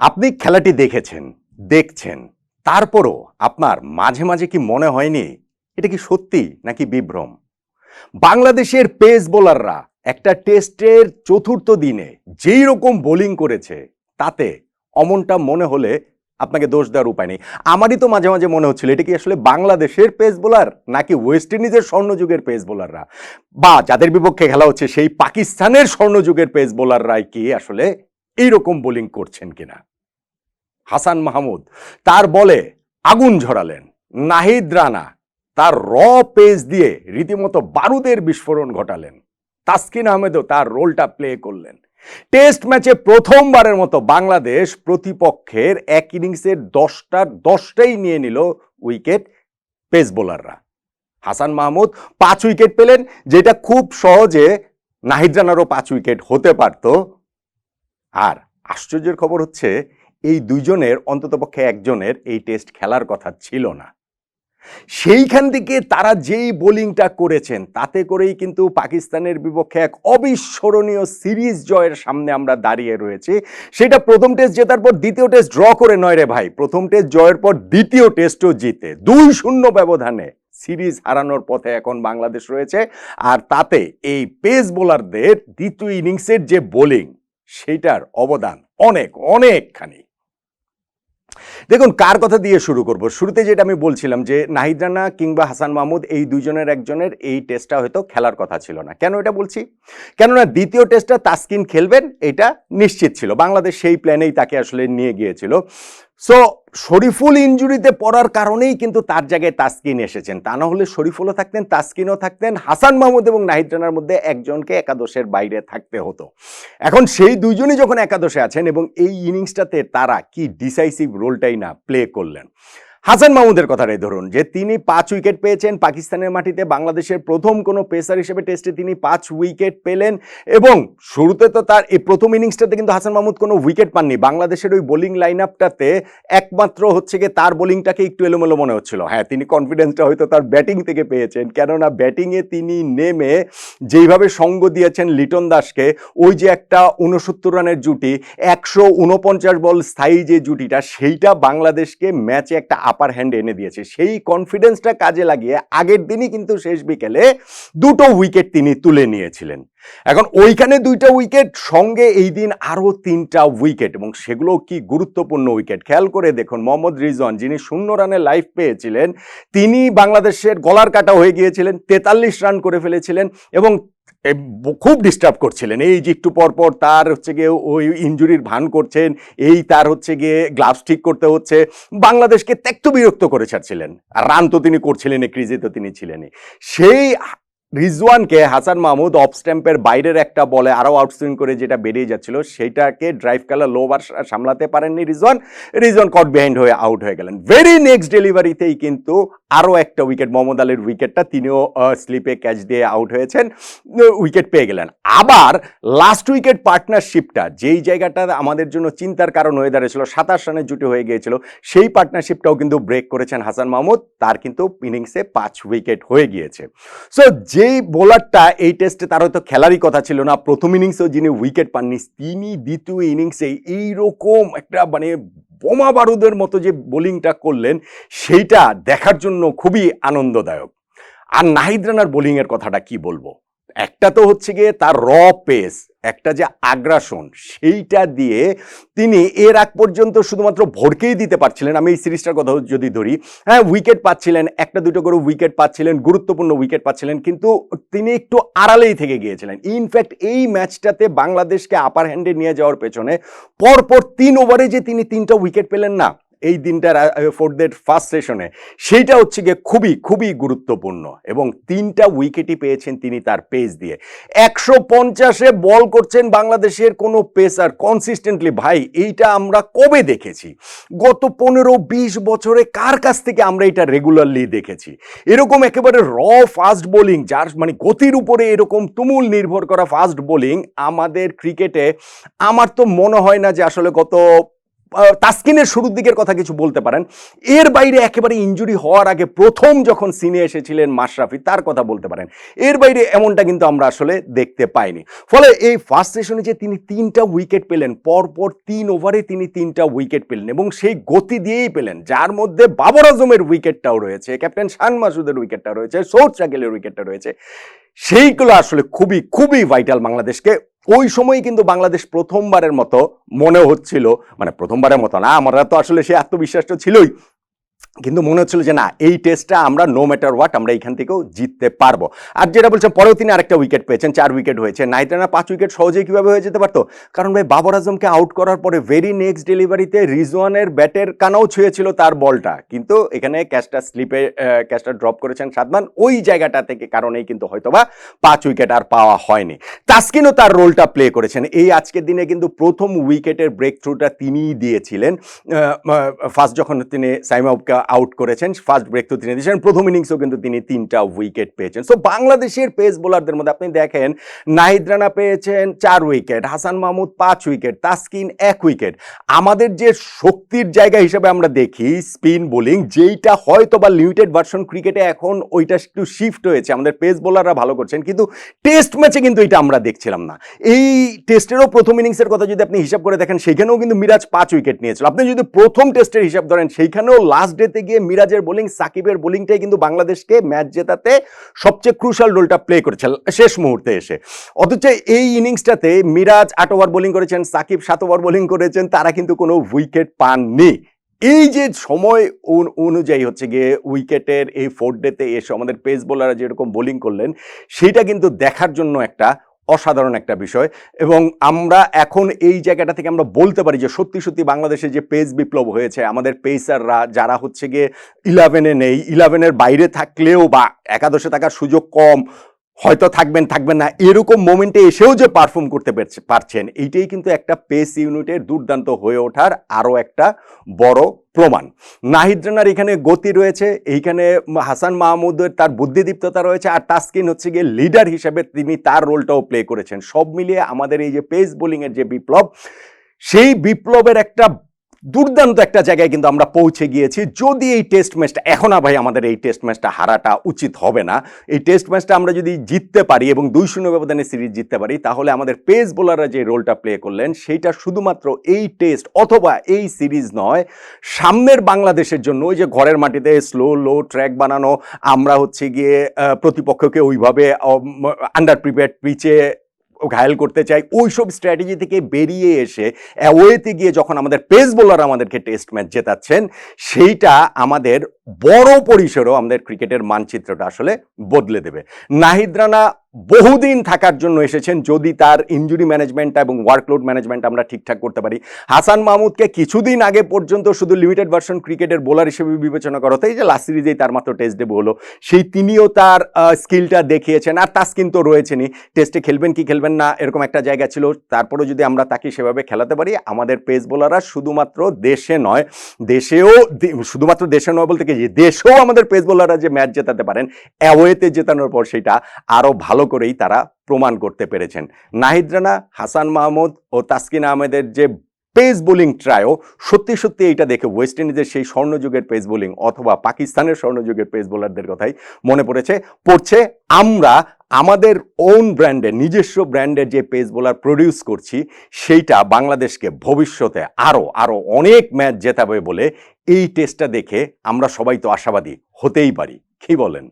আপনি খেলাটি দেখেছেন, দেখছেন, তারপরও আপনার মাঝে মাঝে কি মনে হয়নি? এটা কি সত্যি নাকি বিভ্রম? বাংলাদেশের পেস বোলাররা একটা টেস্টের চতুর্থ দিনে যেই রকম বোলিং করেছে, তাতে অমনটা মনে হলে আপনাকে দোষ দেওয়ার উপায় নেই। আমারই তো মাঝে মাঝে মনে হচ্ছিল, এটা কি আসলে বাংলাদেশের পেস বোলার নাকি ওয়েস্ট ইন্ডিজের স্বর্ণযুগের পেস বোলাররা? বা যাদের বিপক্ষে খেলা হচ্ছে, সেই পাকিস্তানের স্বর্ণযুগের পেস বোলাররাই কি আসলে এইরকম বোলিং করছেন কিনা? হাসান মাহমুদ। তার বলে আগুন ঝরালেন। নাহিদ রানা তার র পেজ দিয়ে রীতিমতো বারুদের বিস্ফোরণ ঘটালেন। তাসকিন আহমেদও তার রোলটা প্লে করলেন। টেস্ট ম্যাচে প্রথমবারের মতো বাংলাদেশ প্রতিপক্ষের এক ইনিংসের দশটার দশটাই নিয়ে নিল উইকেট পেস বোলাররা। হাসান মাহমুদ পাঁচ উইকেট পেলেন, যেটা খুব সহজে নাহিদ রানারও পাঁচ উইকেট হতে পারত। আর আশ্চর্যের খবর হচ্ছে এই দুইজনের অন্ততপক্ষে একজনের এই টেস্ট খেলার কথা ছিল না। সেইখান থেকে তারা যেই বোলিংটা করেছেন, তাতে করেই কিন্তু পাকিস্তানের বিপক্ষে এক অবিস্মরণীয় সিরিজ জয়ের সামনে আমরা দাঁড়িয়ে রয়েছি। সেটা প্রথম টেস্ট জেতার পর দ্বিতীয় টেস্ট ড্র করে নয় রে ভাই। প্রথম টেস্ট জয়ের পর দ্বিতীয় টেস্টও জিতে। দুই শূন্য ব্যবধানে সিরিজ হারানোর পথে এখন বাংলাদেশ রয়েছে। আর তাতে এই পেস বোলারদের দ্বিতীয় ইনিংসের যে বোলিং, সেটার অবদান অনেক, অনেকখানি। দেখুন, কার কথা দিয়ে শুরু করব? শুরুতে যেটা আমি বলছিলাম যে, নাহিদ রানা কিংবা হাসান মাহমুদ এই দুইজনের একজনের এই টেস্টটা হয়তো খেলার কথা ছিল না। কেন এটা বলছি? কেননা দ্বিতীয় টেস্টটা তাস্কিন খেলবেন, এটা নিশ্চিত ছিল। বাংলাদেশ সেই প্ল্যানেই তাকে আসলে নিয়ে গিয়েছিল। সো শরীফুল ইঞ্জুরিতে পড়ার কারণেই কিন্তু তার জায়গায় তাসকিন এসেছেন। তা না হলে শরীফুলও থাকতেন, তাসকিনও থাকতেন। হাসান মাহমুদ এবং নাহিদ রানার মধ্যে একজনকে একাদশের বাইরে থাকতে হতো। এখন সেই দুইজনই যখন একাদশে আছেন এবং এই ইনিংসটাতে তারা কি ডিসাইসিভ রোলটাই না প্লে করলেন। হাসান মাহমুদের কথাটাই ধরুন, যে তিনি পাঁচ উইকেট পেয়েছেন পাকিস্তানের মাটিতে, বাংলাদেশের প্রথম কোনো পেসার হিসেবে টেস্টে তিনি পাঁচ উইকেট পেলেন, এবং শুরুতে তো তার, এই প্রথম ইনিংসটাতে কিন্তু হাসান মাহমুদ কোনো উইকেট পাননি। বাংলাদেশের ওই বোলিং লাইন আপটাতে একমাত্র হচ্ছে গিয়ে তার বোলিংটাকে একটু এলোমেলো মনে হচ্ছিল। হ্যাঁ তিনি কনফিডেন্সটা হয়তো তার ব্যাটিং থেকে পেয়েছেন, কেননা ব্যাটিংয়ে তিনি নেমে যেইভাবে সঙ্গ দিয়েছেন লিটন দাসকে, ওই যে একটা উনসত্তর রানের জুটি, একশো উনপঞ্চাশ বল স্থায়ী যে জুটিটা, সেইটা বাংলাদেশকে ম্যাচে একটা আপার হ্যান্ড এনে দিয়েছে। সেই কনফিডেন্সটা কাজে লাগিয়ে আগের দিনই কিন্তু শেষ বিকেলে দুটো উইকেট তিনি তুলে নিয়েছিলেন। এখন ওইখানে দুইটা উইকেট সঙ্গে এই দিন আরও তিনটা উইকেট এবং সেগুলো কি গুরুত্বপূর্ণ উইকেট খেয়াল করে দেখুন, মোহাম্মদ রিজন যিনি শূন্য রানে লাইফ পেয়েছিলেন, তিনি বাংলাদেশের গলার কাটা হয়ে গিয়েছিলেন, তেতাল্লিশ রান করে ফেলেছিলেন এবং খুব ডিস্টার্ব করছিলেন। এই যে একটু পর পর তার হচ্ছে গিয়ে ওই ইঞ্জুরির ভান করছেন, এই তার হচ্ছে গিয়ে গ্লাভস ঠিক করতে হচ্ছে। বাংলাদেশকে ত্যক্ত বিরক্ত করে ছাড়ছিলেন। আর রান তো তিনি করছিলেন ক্রিজে তো তিনি ছিলেনই। সেই রিজওয়ানকে হাসান মাহমুদ অফ স্ট্যাম্পের বাইরের একটা বলে আরও আউটসুইং করে যেটা বেরিয়ে যাচ্ছিল সেইটাকে ড্রাইভ খেলা লো বার সামলাতে পারেননি রিজওয়ান। রিজওয়ান কট বিহাইন্ড হয়ে আউট হয়ে গেলেন। ভেরি নেক্সট ডেলিভারিতেই কিন্তু আরও একটা উইকেট মোহাম্মদ আলীর উইকেটটা তিনিও স্লিপে ক্যাচ দিয়ে আউট হয়েছেন উইকেট পেয়ে গেলেন। আবার লাস্ট উইকেট পার্টনারশিপটা যেই জায়গাটা আমাদের জন্য চিন্তার কারণ হয়ে দাঁড়িয়েছিল, সাতাশ রানের জুটি হয়ে গিয়েছিল, সেই পার্টনারশিপটাও কিন্তু ব্রেক করেছেন হাসান মাহমুদ, তার কিন্তু ইনিংসে পাঁচ উইকেট হয়ে গিয়েছে। সো যেই বোলারটা এই টেস্টে তার হয়তো খেলারই কথা ছিল না। প্রথম ইনিংসেও যিনি উইকেট পাননি, তিনি দ্বিতীয় ইনিংসে এইরকম একটা মানে বোমা বারুদের মতো যে বোলিংটা করলেন, সেইটা দেখার জন্য খুবই আনন্দদায়ক। আর নাহিদ রানার বোলিংয়ের কথাটা কি বলব? একটা তো হচ্ছে গিয়ে তার র পেস একটা যে আগ্রাসন, সেইটা দিয়ে তিনি এর আগ পর্যন্ত শুধুমাত্র ভরকেই দিতে পারছিলেন। আমি এই সিরিজটার কথা যদি ধরি হ্যাঁ উইকেট পাচ্ছিলেন, একটা দুটো করে উইকেট পাচ্ছিলেন, গুরুত্বপূর্ণ উইকেট পাচ্ছিলেন, কিন্তু তিনি একটু আড়ালেই থেকে গিয়েছিলেন। ইনফ্যাক্ট এই ম্যাচটাতে বাংলাদেশকে আপার হ্যান্ডে নিয়ে যাওয়ার পেছনে পরপর তিন ওভারে যে তিনি তিনটা উইকেট পেলেন না এই দিনটার ফোর ডেট ফার্স্ট সেশনে সেইটা হচ্ছে গিয়ে খুবই খুবই গুরুত্বপূর্ণ এবং তিনটা উইকেটই পেয়েছেন তিনি তার পেস দিয়ে। একশো পঞ্চাশে বল করছেন বাংলাদেশের কোনো পেসার কনসিস্টেন্টলি ভাই, এইটা আমরা কবে দেখেছি? গত পনেরো, বিশ বছরে কার কাছ থেকে আমরা এটা রেগুলারলি দেখেছি? এরকম একেবারে র ফাস্ট বোলিং যার মানে গতির উপরে এরকম তুমুল নির্ভর করা ফাস্ট বোলিং আমাদের ক্রিকেটে আমার তো মনে হয় না যে আসলে গত তাসকিনের শুরুর দিকের কথা কিছু বলতে পারেন। এর বাইরে একেবারে ইনজুরি হওয়ার আগে প্রথম যখন সিনে এসেছিলেন মাশরাফি, তার কথা বলতে পারেন। এর বাইরে এমনটা কিন্তু আমরা আসলে দেখতে পাইনি। ফলে এই ফার্স্ট সেশনে যে তিনি তিনটা উইকেট পেলেন, পরপর তিন ওভারে তিনি তিনটা উইকেট পেলেন এবং সেই গতি দিয়েই পেলেন, যার মধ্যে বাবর আজমের উইকেটটাও রয়েছে ক্যাপ্টেন শান মাসুদের উইকেটটা রয়েছে সৌদ শাকিলের উইকেটটা রয়েছে। সেইগুলো আসলে খুবই খুবই ভাইটাল বাংলাদেশকে। ওই সময় কিন্তু বাংলাদেশ প্রথমবারের মতো মনে হচ্ছিল মানে প্রথমবারের মতো না, আমরা তো আসলে সেই আত্মবিশ্বাসটা ছিলই কিন্তু মনে হচ্ছিল যে না, এই টেস্টটা আমরা নো ম্যাটার হোয়াট আমরা এখান থেকেও জিততে পারব। আর যেটা বলছেন পরেও তিনি আরেকটা উইকেট পেয়েছেন, চার উইকেট হয়েছে। নাইট রানার পাঁচ উইকেট সহজেই কীভাবে হয়ে যেতে পারতো? কারণ ভাই, বাবর আজমকে আউট করার পরে ভেরি নেক্সট ডেলিভারিতে রিজওয়ানের ব্যাটের কানাও ছুঁয়েছিল তার বলটা। কিন্তু এখানে ক্যাচটা স্লিপে ক্যাচটা ড্রপ করেছেন সাদমান। ওই জায়গাটা থেকে কারণেই কিন্তু হয়তোবা পাঁচ উইকেট আর পাওয়া হয়নি। তাসকিনও তার রোলটা প্লে করেছেন। এই আজকের দিনে কিন্তু প্রথম উইকেটের ব্রেক থ্রুটা তিনিই দিয়েছিলেন। ফার্স্ট যখন তিনি সাইমাউবকে আউট করেছেন ফার্স্ট ব্রেক থ্রু তিনি দিয়েছেন, প্রথম ইনিংসেও কিন্তু তিনি তিনটা উইকেট পেয়েছেন। সো বাংলাদেশের পেস বোলারদের মধ্যে আপনি দেখেন, নাহিদ রানা পেয়েছেন চার উইকেট হাসান মাহমুদ পাঁচ উইকেট তাসকিন এক উইকেট আমাদের যে শক্তির জায়গা হিসেবে আমরা দেখি স্পিন বোলিং যেইটা হয়তো বা লিমিটেড ভার্সন ক্রিকেটে এখন ওইটা একটু শিফট হয়েছে। আমাদের পেস বোলাররা ভালো করছেন, কিন্তু টেস্ট ম্যাচে কিন্তু এটা আমরা দেখছিলাম না। এই টেস্টেরও প্রথম ইনিংসের কথা যদি আপনি হিসাব করে দেখেন, সেখানেও কিন্তু মিরাজ পাঁচ উইকেট নিয়েছিল। আপনি যদি প্রথম টেস্টের হিসাব ধরেন সেইখানেও লাস্ট ডেতে গিয়ে মিরাজের বোলিং সাকিবের বোলিংটাই কিন্তু বাংলাদেশকে ম্যাচ জেতাতে সবচেয়ে ক্রুশাল রোলটা প্লে করেছে শেষ মুহূর্তে এসে। অথচ এই ইনিংসটাতে মিরাজ আট ওভার বোলিং করেছেন, সাকিব সাত ওভার বোলিং করেছেন, তারা কিন্তু কোনো উইকেট পাননি। এই যে সময় অনু- অনুযায়ী হচ্ছে গিয়ে উইকেটের এই ফোর্থ ডেতে এসে আমাদের পেস বোলাররা যেরকম বোলিং করলেন, সেইটা কিন্তু দেখার জন্য একটা অসাধারণ একটা বিষয়। এবং আমরা এখন এই জায়গাটা থেকে আমরা বলতে পারি যে সত্যি সত্যি বাংলাদেশে যে পেজ বিপ্লব হয়েছে, আমাদের পেসাররা যারা হচ্ছে গিয়ে ইলেভেনে নেই ইলেভেনের বাইরে থাকলেও বা একাদশে থাকার সুযোগ কম হয়তো থাকবেন থাকবেন না। এরকম মোমেন্টে এসেও যে পারফর্ম করতে পারছেন, এইটাই কিন্তু একটা পেস ইউনিটের দুর্দান্ত হয়ে ওঠার আরও একটা বড় প্রমাণ। নাহিদ রানার এখানে গতি রয়েছে, এইখানে হাসান মাহমুদের তার বুদ্ধিদীপ্ততা রয়েছে, আর তাসকিন হচ্ছে গিয়ে লিডার হিসেবে তিনি তার রোলটাও প্লে করেছেন। সব মিলিয়ে আমাদের এই যে পেস বোলিংয়ের যে বিপ্লব, সেই বিপ্লবের একটা দুর্দান্ত একটা জায়গায় কিন্তু আমরা পৌঁছে গিয়েছি। যদি এই টেস্ট ম্যাচটা এখন ভাই আমাদের এই টেস্ট ম্যাচটা হারাটা উচিত হবে না। এই টেস্ট ম্যাচটা আমরা যদি জিততে পারি এবং দুই শূন্য ব্যবধানে সিরিজ জিততে পারি, তাহলে আমাদের পেস বোলাররা যে রোলটা প্লে করলেন, সেইটা শুধুমাত্র এই টেস্ট অথবা এই সিরিজ নয়, সামনের বাংলাদেশের জন্য ওই যে ঘরের মাটিতে স্লো লো ট্র্যাক বানানো, আমরা হচ্ছে গিয়ে প্রতিপক্ষকে ওইভাবে আন্ডার প্রিপেয়ার্ড পিচে ঘায়াল করতে চাই ওই সব স্ট্র্যাটেজি থেকে বেরিয়ে এসে অ্যাওয়েতে গিয়ে যখন আমাদের পেস বোলার আমাদেরকে টেস্ট ম্যাচ জেতাচ্ছেন, সেইটা আমাদের বড় পরিসরেও আমাদের ক্রিকেটের মানচিত্রটা আসলে বদলে দেবে। নাহিদ রানা বহুদিন থাকার জন্য এসেছেন যদি তার ইনজুরি ম্যানেজমেন্টটা এবং ওয়ার্কলোড ম্যানেজমেন্ট আমরা ঠিকঠাক করতে পারি। হাসান মাহমুদকে কিছুদিন আগে পর্যন্ত শুধু লিমিটেড ভার্সন ক্রিকেটের বোলার হিসেবে বিবেচনা করা হতো। এই যে লাস্ট সিরিজেই তার মাত্র টেস্ট ডেবু হলো। সেই তিনিও তার স্কিলটা দেখিয়েছেন। আর তাসকিন তো রয়েছেনই। টেস্টে খেলবেন কি খেলবেন না, এরকম একটা জায়গা ছিল। তারপরে যদি আমরা তাকে সেভাবে খেলাতে পারি, আমাদের পেস বোলাররা শুধুমাত্র দেশে নয়, দেশেও শুধুমাত্র দেশে নয় বলতে কি দেশেও আমাদের পেস বোলাররা যে ম্যাচ জেতাতে পারেন অ্যাওয়েতে জেতানোর পর সেটা আরও ভালো করেই তারা প্রমাণ করতে পেরেছেন। নাহিদ রানা, হাসান মাহমুদ ও তাসকিন আহমেদের যে পেস বোলিং ট্রায়ও সত্যি সত্যি এইটা দেখে ওয়েস্ট ইন্ডিজের সেই স্বর্ণযুগের পেস বোলিং অথবা পাকিস্তানের স্বর্ণযুগের পেস বোলারদের কথাই মনে পড়েছে। পড়ছে আমরা আমাদের ওন ব্র্যান্ডের নিজস্ব ব্র্যান্ডের যে পেস বোলার প্রডিউস করছি, সেইটা বাংলাদেশকে ভবিষ্যতে আরও আরও অনেক ম্যাচ জেতাবে বলে এই টেস্টটা দেখে আমরা সবাই তো আশাবাদী হতেই পারি। কি বলেন?